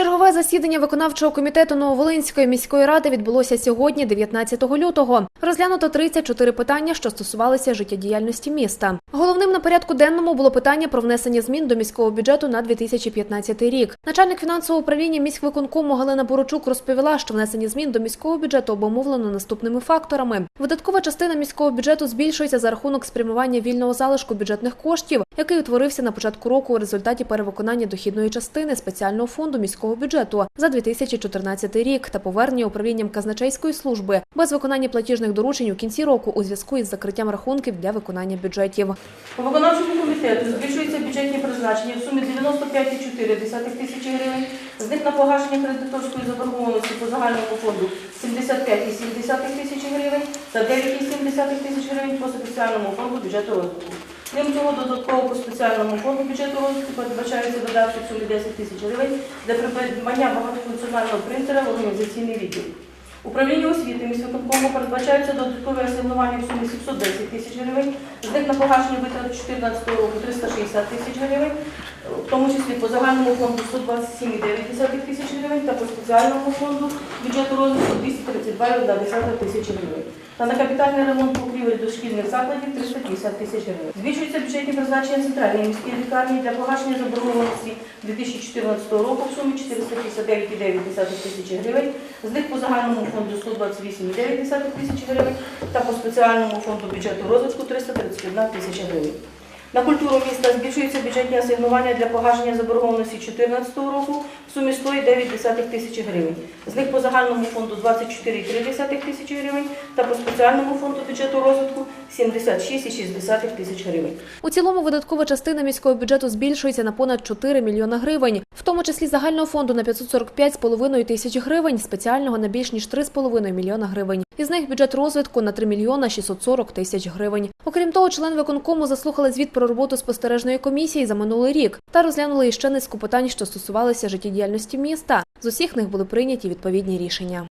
Чергове засідання виконавчого комітету Нововолинської міської ради відбулося сьогодні, 19 лютого. Розглянуто 34 питання, що стосувалися життєдіяльності міста. Головним на порядку денному було питання про внесення змін до міського бюджету на 2015 рік. Начальник фінансового управління міськвиконкому Галина Борочук розповіла, що внесення змін до міського бюджету обумовлено наступними факторами. Видаткова частина міського бюджету збільшується за рахунок спрямування вільного залишку бюджетних коштів, який утворився на початку року у результаті перевиконання дохідної частини спеціального фонду міського бюджету за 2014 рік та повернення управлінням казначейської служби без виконання платіжних доручень у кінці року у зв'язку із закриттям рахунків для виконання бюджетів. По виконавчому комітету збільшуються бюджетні призначення в сумі 95,4 тисячі гривень. З них на погашення кредиторської заборгованості по загальному фонду 75,7 тисячі гривень та 9,7 тисяч гривень по спеціальному фонду бюджету розвитку. Крім цього, додатково по спеціальному фонду бюджету розвитку передбачаються додатки в сумі 10 тисяч гривень для придбання багатофункціонального принтера в організаційний відділ. Управління освіти міськвиконкому передбачається додаткове асигнування в сумі 710 тисяч гривень, з них на погашення витрат 2014 року 360 тисяч гривень, в тому числі по загальному фонду 127,9 тисяч гривень та по спеціальному фонду бюджету розвитку 232,1 тисячі гривень. Та на капітальний ремонт покрівель дошкільних закладів 350 тисяч гривень. Збільшуються бюджетні призначення центральної міської лікарні для погашення заборгованості 2014 року в сумі 459,9 тисячі гривень, з них по загальному фонду 128,9 тисяч гривень та по спеціальному фонду бюджету розвитку 331 тисяча гривень. На культуру міста збільшуються бюджетні асигнування для погашення заборгованості 2014 року в сумі 100,9 тисячі гривень. З них по загальному фонду 24,3 тисячі гривень та по спеціальному фонду бюджету розвитку 76,6 тисяч гривень. У цілому видаткова частина міського бюджету збільшується на понад 4 мільйона гривень, в тому числі загального фонду на 545,5 тисяч гривень, спеціального на більш ніж 3,5 мільйона гривень. Із них бюджет розвитку на 3 мільйона 640 тисяч гривень. Окрім того, член виконкому заслухали звіт про роботу спостережної комісії за минулий рік та розглянули іще низку питань, що стосувалися життєдіяльності міста. З усіх них були прийняті відповідні рішення.